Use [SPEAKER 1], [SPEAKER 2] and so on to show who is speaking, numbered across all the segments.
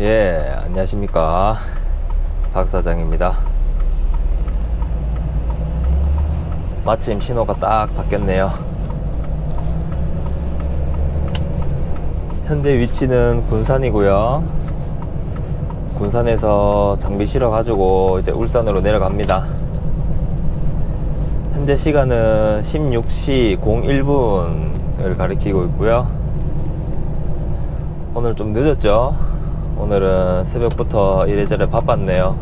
[SPEAKER 1] 예, 안녕하십니까. 박 사장입니다. 마침 신호가 딱 바뀌었네요. 현재 위치는 군산이고요. 군산에서 장비 실어 가지고 이제 울산으로 내려갑니다. 현재 시간은 16시 01분을 가리키고 있고요. 오늘 좀 늦었죠? 오늘은 새벽부터 이래저래 바빴네요.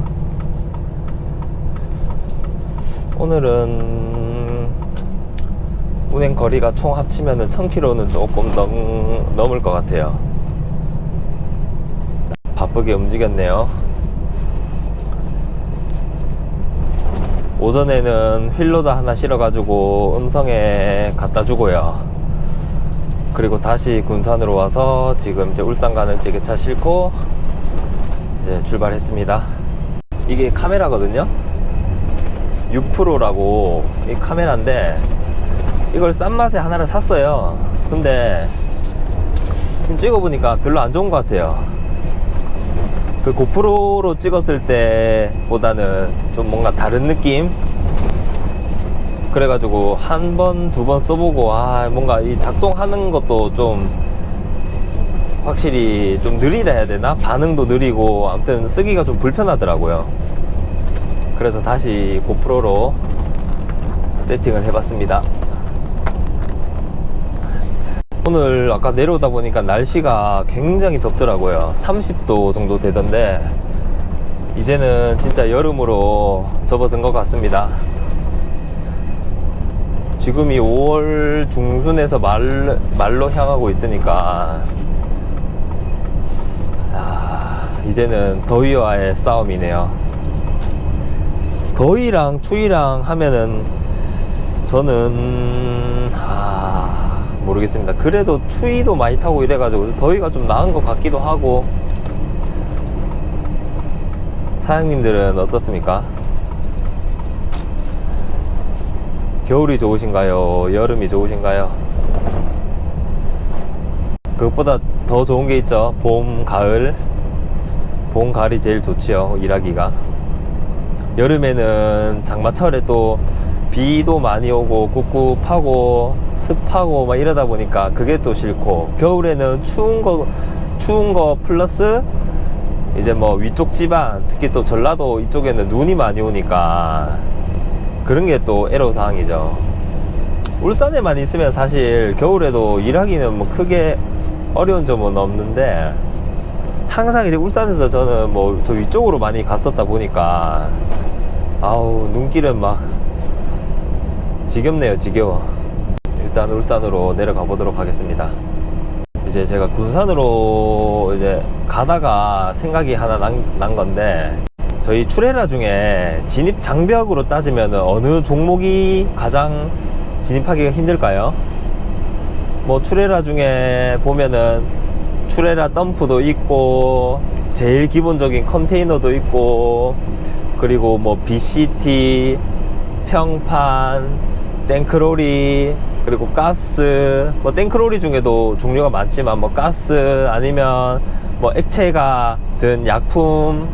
[SPEAKER 1] 오늘은 운행 거리가 총 합치면은 1000km는 조금 넘, 넘을 것 같아요. 바쁘게 움직였네요. 오전에는 휠로드 하나 실어가지고 음성에 갖다 주고요. 그리고 다시 군산으로 와서 지금 이제 울산 가는 지게차 싣고 이제 출발했습니다. 이게 카메라거든요. 6프로라고 이 카메라인데 이걸 싼 맛에 하나를 샀어요. 근데 좀 찍어보니까 별로 안 좋은 것 같아요. 그 고프로로 찍었을 때보다는 좀 뭔가 다른 느낌? 그래가지고 한 번, 두 번 써보고, 아, 뭔가 이 작동하는 것도 좀 확실히 좀 느리다 해야 되나? 반응도 느리고, 아무튼 쓰기가 좀 불편하더라고요. 그래서 다시 고프로로 세팅을 해봤습니다. 오늘 아까 내려오다 보니까 날씨가 굉장히 덥더라고요. 30도 정도 되던데, 이제는 진짜 여름으로 접어든 것 같습니다. 지금 이 5월 중순에서 말, 말로 향하고 있으니까 아, 이제는 더위와의 싸움이네요. 더위랑 추위랑 하면은 저는 아, 모르겠습니다. 그래도 추위도 많이 타고 이래가지고 더위가 좀 나은 것 같기도 하고 사장님들은 어떻습니까? 겨울이 좋으신가요? 여름이 좋으신가요? 그것보다 더 좋은 게 있죠. 봄, 가을. 봄, 가을이 제일 좋지요. 일하기가. 여름에는 장마철에 또 비도 많이 오고 꿉꿉하고 습하고 막 이러다 보니까 그게 또 싫고 겨울에는 추운 거 추운 거 플러스 이제 뭐 위쪽 지방 특히 또 전라도 이쪽에는 눈이 많이 오니까 그런 게 또 애로사항이죠. 울산에만 있으면 사실 겨울에도 일하기는 뭐 크게 어려운 점은 없는데 항상 이제 울산에서 저는 뭐 저 위쪽으로 많이 갔었다 보니까 아우 눈길은 막 지겹네요 지겨워 일단 울산으로 내려가 보도록 하겠습니다 이제 제가 군산으로 이제 가다가 생각이 하나 난, 난 건데 저희 출애라 중에 진입 장벽으로 따지면 어느 종목이 가장 진입하기가 힘들까요? 뭐 출애라 중에 보면은 출애라 덤프도 있고 제일 기본적인 컨테이너도 있고 그리고 뭐 BCT, 평판, 땡크로리 그리고 가스 뭐 땡크로리 중에도 종류가 많지만 뭐 가스 아니면 뭐 액체가 든 약품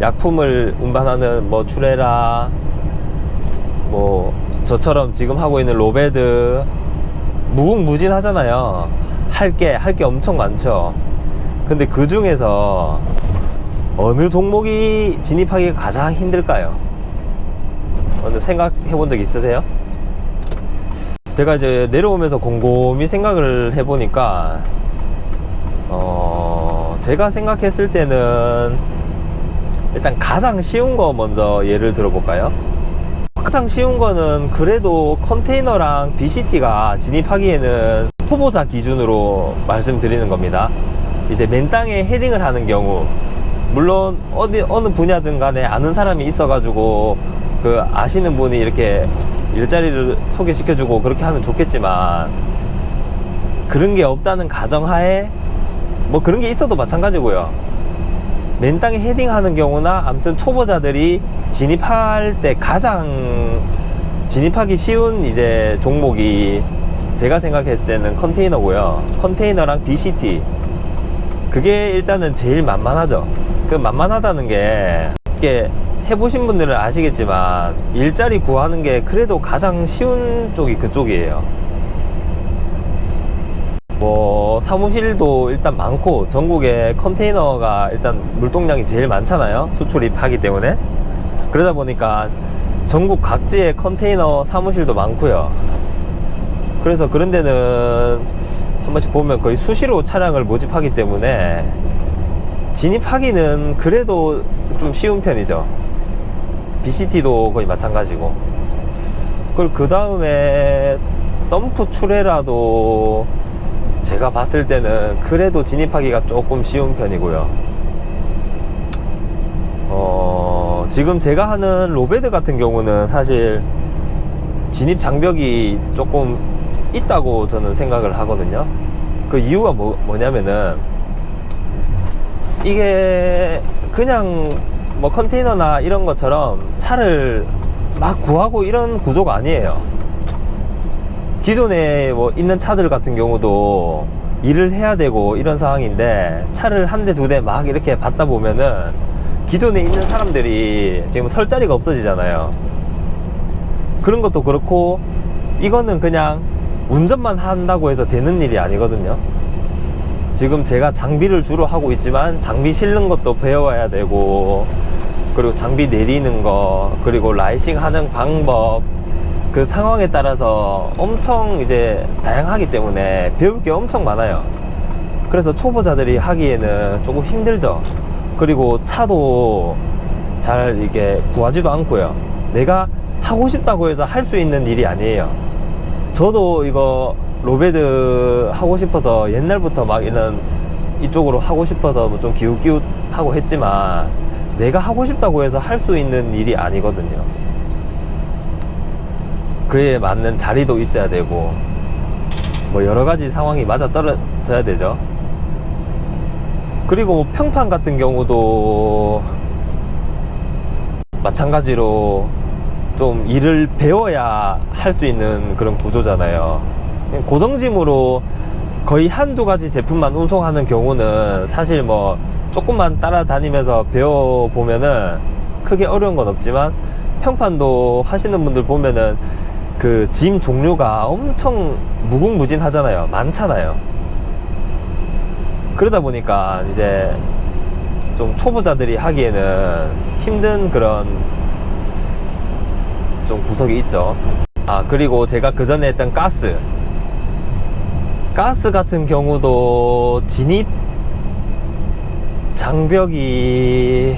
[SPEAKER 1] 약품을 운반하는 뭐 추레라 뭐 저처럼 지금 하고 있는 로베드 무궁무진하잖아요 할 게 할 게 엄청 많죠 근데 그 중에서 어느 종목이 진입하기가 가장 힘들까요? 어느 생각해 본 적 있으세요? 제가 이제 내려오면서 곰곰이 생각을 해보니까 어 제가 생각했을 때는 일단 가장 쉬운 거 먼저 예를 들어볼까요? 가장 쉬운 거는 그래도 컨테이너랑 BCT가 진입하기에는 초보자 기준으로 말씀드리는 겁니다. 이제 맨 땅에 헤딩을 하는 경우, 물론 어디 어느 분야든 간에 아는 사람이 있어가지고 그 아시는 분이 이렇게 일자리를 소개시켜주고 그렇게 하면 좋겠지만 그런 게 없다는 가정하에 뭐 그런 게 있어도 마찬가지고요. 맨 땅에 헤딩하는 경우나 아무튼 초보자들이 진입할 때 가장 진입하기 쉬운 이제 종목이 제가 생각했을 때는 컨테이너고요. 컨테이너랑 BCT 그게 일단은 제일 만만하죠. 그 만만하다는 게 이게 해보신 분들은 아시겠지만 일자리 구하는 게 그래도 가장 쉬운 쪽이 그쪽이에요. 뭐 사무실도 일단 많고 전국에 컨테이너가 일단 물동량이 제일 많잖아요. 수출입하기 때문에 그러다 보니까 전국 각지에 컨테이너 사무실도 많고요. 그래서 그런 데는 한 번씩 보면 거의 수시로 차량을 모집하기 때문에 진입하기는 그래도 좀 쉬운 편이죠. BCT도 거의 마찬가지고. 그리고 그 다음에 덤프 출애라도 제가 봤을 때는 그래도 진입하기가 조금 쉬운 편이고요. 어, 지금 제가 하는 로베드 같은 경우는 사실 진입 장벽이 조금 있다고 저는 생각을 하거든요. 그 이유가 뭐, 뭐냐면은 이게 그냥 뭐 컨테이너나 이런 것처럼 차를 막 구하고 이런 구조가 아니에요. 기존에 뭐 있는 차들 같은 경우도 일을 해야 되고 이런 상황인데 차를 한 대 두 대 막 이렇게 받다 보면은 기존에 있는 사람들이 지금 설 자리가 없어지잖아요. 그런 것도 그렇고 이거는 그냥 운전만 한다고 해서 되는 일이 아니거든요. 지금 제가 장비를 주로 하고 있지만 장비 실는 것도 배워야 되고 그리고 장비 내리는 거 그리고 라이싱 하는 방법 그 상황에 따라서 엄청 이제 다양하기 때문에 배울 게 엄청 많아요. 그래서 초보자들이 하기에는 조금 힘들죠. 그리고 차도 잘 이게 구하지도 않고요. 내가 하고 싶다고 해서 할 수 있는 일이 아니에요. 저도 이거 로베드 하고 싶어서 옛날부터 막 이런 이쪽으로 하고 싶어서 뭐 좀 기웃기웃 하고 했지만 내가 하고 싶다고 해서 할 수 있는 일이 아니거든요. 그에 맞는 자리도 있어야 되고 뭐 여러 가지 상황이 맞아 떨어져야 되죠. 그리고 뭐 평판 같은 경우도 마찬가지로 좀 일을 배워야 할 수 있는 그런 구조잖아요. 고정짐으로 거의 한두 가지 제품만 운송하는 경우는 사실 뭐 조금만 따라다니면서 배워보면은 크게 어려운 건 없지만 평판도 하시는 분들 보면은 그 짐 종류가 엄청 무궁무진하잖아요. 많잖아요. 그러다 보니까 이제 좀 초보자들이 하기에는 힘든 그런 좀 구석이 있죠. 아, 그리고 제가 그 전에 했던 가스. 가스 같은 경우도 진입 장벽이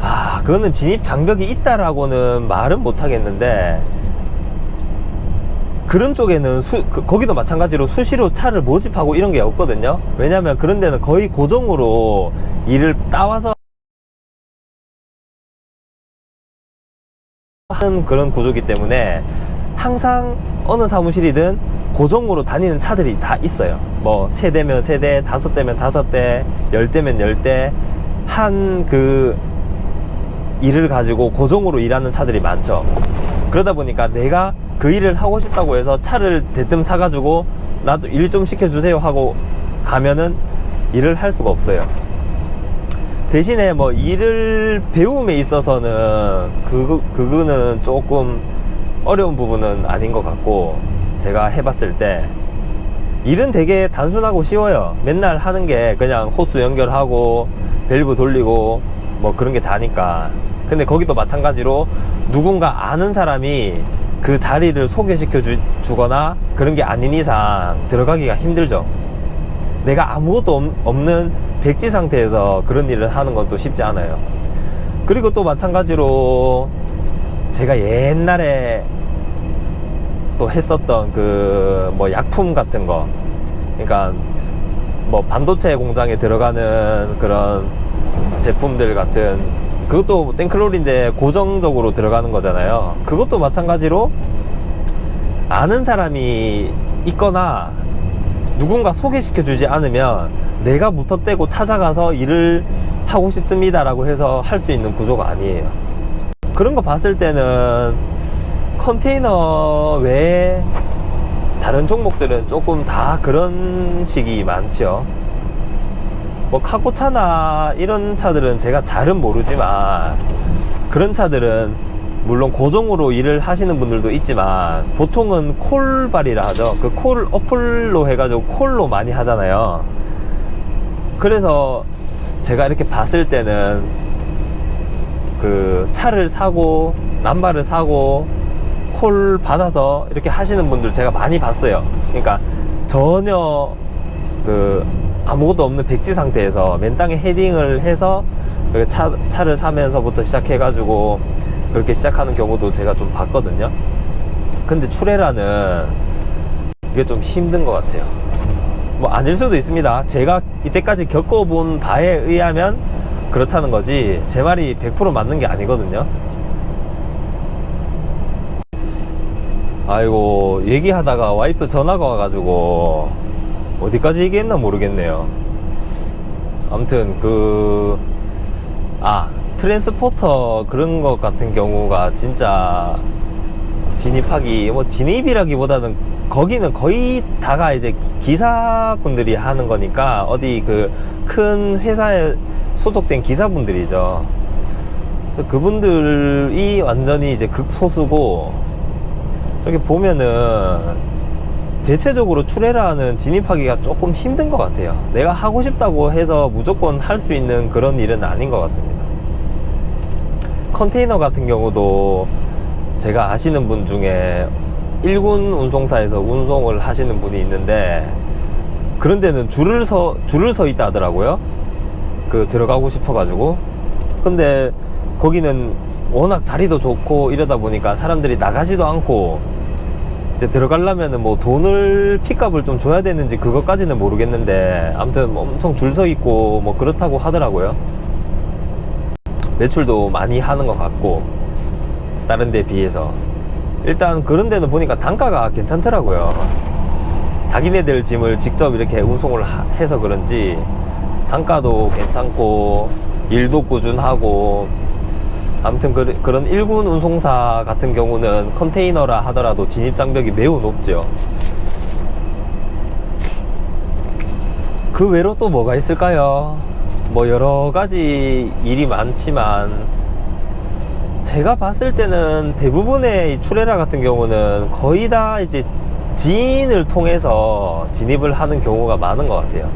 [SPEAKER 1] 아, 그거는 진입 장벽이 있다라고는 말은 못 하겠는데 그런 쪽에는 수, 그- 거기도 마찬가지로 수시로 차를 모집하고 이런 게 없거든요. 왜냐면 그런 데는 거의 고정으로 일을 따와서 하는 그런 구조기 때문에 항상 어느 사무실이든 고정으로 다니는 차들이 다 있어요. 뭐 세대면 세대, 다섯 대면 다섯 대, 열 대면 열 대, 한 그 일을 가지고 고정으로 일하는 차들이 많죠. 그러다 보니까 내가 그 일을 하고 싶다고 해서 차를 대뜸 사가지고 나도 일좀 시켜주세요 하고 가면은 일을 할 수가 없어요. 대신에 뭐 일을 배움에 있어서는 그, 그거는 조금 어려운 부분은 아닌 것 같고 제가 해봤을 때 일은 되게 단순하고 쉬워요. 맨날 하는 게 그냥 호스 연결하고 밸브 돌리고 뭐 그런 게 다니까. 근데 거기도 마찬가지로 누군가 아는 사람이 그 자리를 소개시켜 주, 주거나 그런 게 아닌 이상 들어가기가 힘들죠. 내가 아무것도 없- 없는 백지 상태에서 그런 일을 하는 건 또 쉽지 않아요. 그리고 또 마찬가지로 제가 옛날에 또 했었던 그 뭐 약품 같은 거 그러니까 뭐 반도체 공장에 들어가는 그런 제품들 같은 그것도 땡클롤인데 고정적으로 들어가는 거잖아요 그것도 마찬가지로 아는 사람이 있거나 누군가 소개시켜 주지 않으면 내가 무턱대고 찾아가서 일을 하고 싶습니다라고 해서 할 수 있는 구조가 아니에요 그런 거 봤을 때는 컨테이너 외에 다른 종목들은 조금 다 그런 식이 많죠. 뭐 카고차나 이런 차들은 제가 잘은 모르지만 그런 차들은 물론 고정으로 일을 하시는 분들도 있지만 보통은 콜발이라 하죠. 그 콜 어플로 해가지고 콜로 많이 하잖아요. 그래서 제가 이렇게 봤을 때는 그 차를 사고 남바를 사고 콜 받아서 이렇게 하시는 분들 제가 많이 봤어요. 그러니까 전혀 그 아무것도 없는 백지 상태에서 맨 땅에 헤딩을 해서 그 차, 차를 사면서부터 시작해가지고 그렇게 시작하는 경우도 제가 좀 봤거든요. 근데 출애라는 이게 좀 힘든 것 같아요. 뭐 아닐 수도 있습니다. 제가 이때까지 겪어본 바에 의하면 그렇다는 거지 제 말이 100% 맞는 게 아니거든요. 아이고 얘기하다가 와이프 전화가 와가지고 어디까지 얘기했나 모르겠네요. 아무튼 그 아 트랜스포터 그런 것 같은 경우가 진짜 진입하기 뭐 진입이라기보다는 거기는 거의 다가 이제 기사분들이 하는 거니까 어디 그 큰 회사에 소속된 기사분들이죠. 그래서 그분들이 완전히 이제 극소수고 이렇게 보면은 대체적으로 출애라는 진입하기가 조금 힘든 것 같아요. 내가 하고 싶다고 해서 무조건 할 수 있는 그런 일은 아닌 것 같습니다. 컨테이너 같은 경우도 제가 아시는 분 중에 일군 운송사에서 운송을 하시는 분이 있는데 그런 데는 줄을 서 줄을 서 있다 하더라고요. 그 들어가고 싶어 가지고 근데 거기는 워낙 자리도 좋고 이러다 보니까 사람들이 나가지도 않고 이제 들어가려면은 뭐 돈을 픽값을 좀 줘야 되는지 그것까지는 모르겠는데 아무튼 뭐 엄청 줄 서 있고 뭐 그렇다고 하더라고요. 매출도 많이 하는 것 같고 다른 데 비해서 일단 그런 데는 보니까 단가가 괜찮더라고요. 자기네들 짐을 직접 이렇게 운송을 하- 해서 그런지 단가도 괜찮고 일도 꾸준하고 아무튼 그, 그런 일군 운송사 같은 경우는 컨테이너라 하더라도 진입 장벽이 매우 높죠. 그 외로 또 뭐가 있을까요? 뭐 여러 가지 일이 많지만 제가 봤을 때는 대부분의 이 출애라 같은 경우는 거의 다 이제 지인을 통해서 진입을 하는 경우가 많은 것 같아요.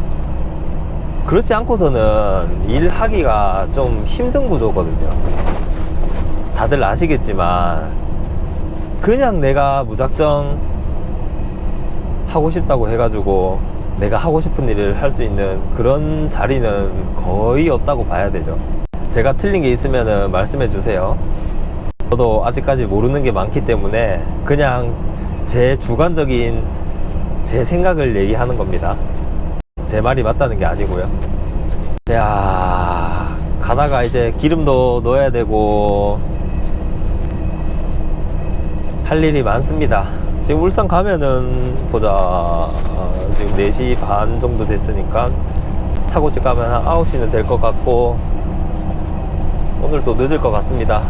[SPEAKER 1] 그렇지 않고서는 일하기가 좀 힘든 구조거든요. 다들 아시겠지만 그냥 내가 무작정 하고 싶다고 해가지고 내가 하고 싶은 일을 할 수 있는 그런 자리는 거의 없다고 봐야 되죠. 제가 틀린 게 있으면 말씀해 주세요. 저도 아직까지 모르는 게 많기 때문에 그냥 제 주관적인 제 생각을 얘기하는 겁니다. 제 말이 맞다는 게 아니고요. 야 가다가 이제 기름도 넣어야 되고 할 일이 많습니다. 지금 울산 가면은 보자 어, 지금 4시 반 정도 됐으니까 차고집 가면 한 9시는 될 것 같고 오늘도 늦을 것 같습니다.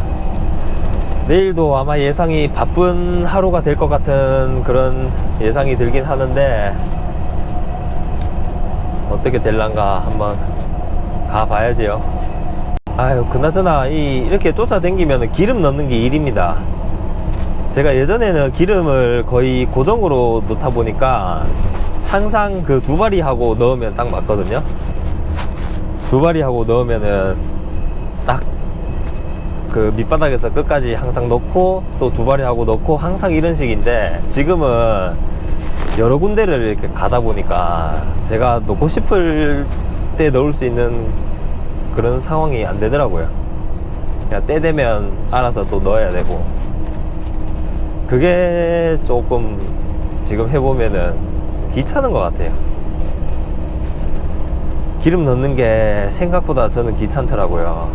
[SPEAKER 1] 내일도 아마 예상이 바쁜 하루가 될 것 같은 그런 예상이 들긴 하는데 어떻게 될란가 한번 가봐야지요. 아유, 그나저나 이 이렇게 쫓아다니면 기름 넣는 게 일입니다. 제가 예전에는 기름을 거의 고정으로 넣다 보니까 항상 그두 바리 하고 넣으면 딱 맞거든요. 두 바리 하고 넣으면은 딱 그 밑바닥에서 끝까지 항상 넣고 또두 바리 하고 넣고 항상 이런 식인데 지금은 여러 군데를 이렇게 가다 보니까 제가 넣고 싶을 때 넣을 수 있는 그런 상황이 안 되더라고요. 그냥 때 되면 알아서 또 넣어야 되고 그게 조금 지금 해보면은 귀찮은 것 같아요. 기름 넣는 게 생각보다 저는 귀찮더라고요.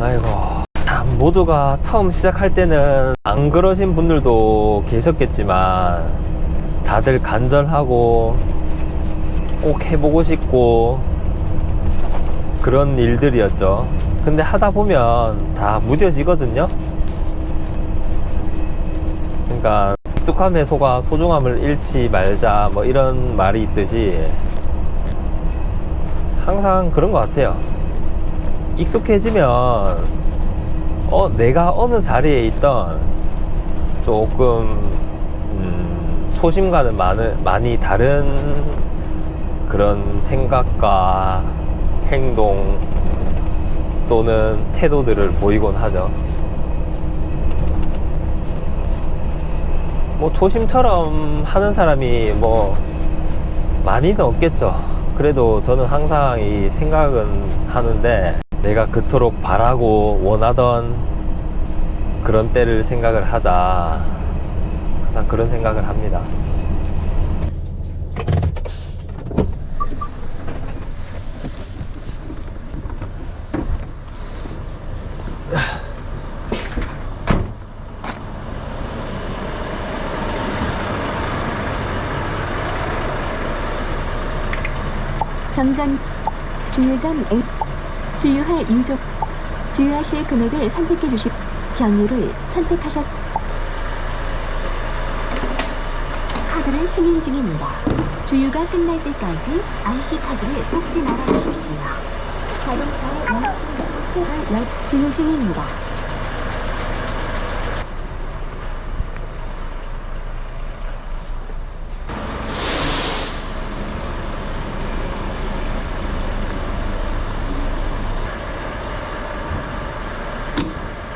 [SPEAKER 1] 아이고. 참, 모두가 처음 시작할 때는 안 그러신 분들도 계셨겠지만 다들 간절하고 꼭 해보고 싶고 그런 일들이었죠. 근데 하다 보면 다 무뎌지거든요. 그러니까 익숙함의 소가 소중함을 잃지 말자 뭐 이런 말이 있듯이 항상 그런 것 같아요. 익숙해지면 어 내가 어느 자리에 있던 조금 음, 초심과는 많은, 많이 다른 그런 생각과 행동 또는 태도들을 보이곤 하죠. 뭐 초심처럼 하는 사람이 뭐 많이는 없겠죠. 그래도 저는 항상 이 생각은 하는데 내가 그토록 바라고 원하던 그런 때를 생각을 하자. 항상 그런 생각을 합니다.
[SPEAKER 2] 정전 주유장 A 주유할 유족 주유하실 금액을 선택해 주시 경유를 선택하셨습니다. 카드를 승인 중입니다. 주유가 끝날 때까지 IC 카드를 뽑지 말아 주십시오. 자동차의 영주를 역 주유 중입니다.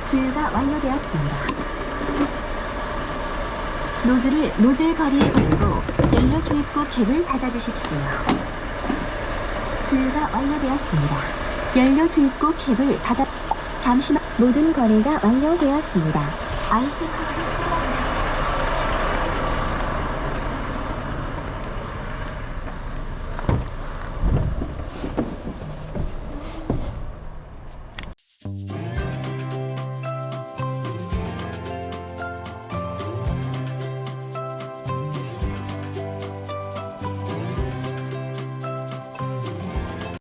[SPEAKER 2] 주유가 완료되었습니다. 노즐을 노즐 거리에 걸고 연료 주입구 캡을 닫아주십시오. 주유가 완료되었습니다. 연료 주입구 캡을 닫아 잠시만 모든 거래가 완료되었습니다. 카드를 꽂아주십시오.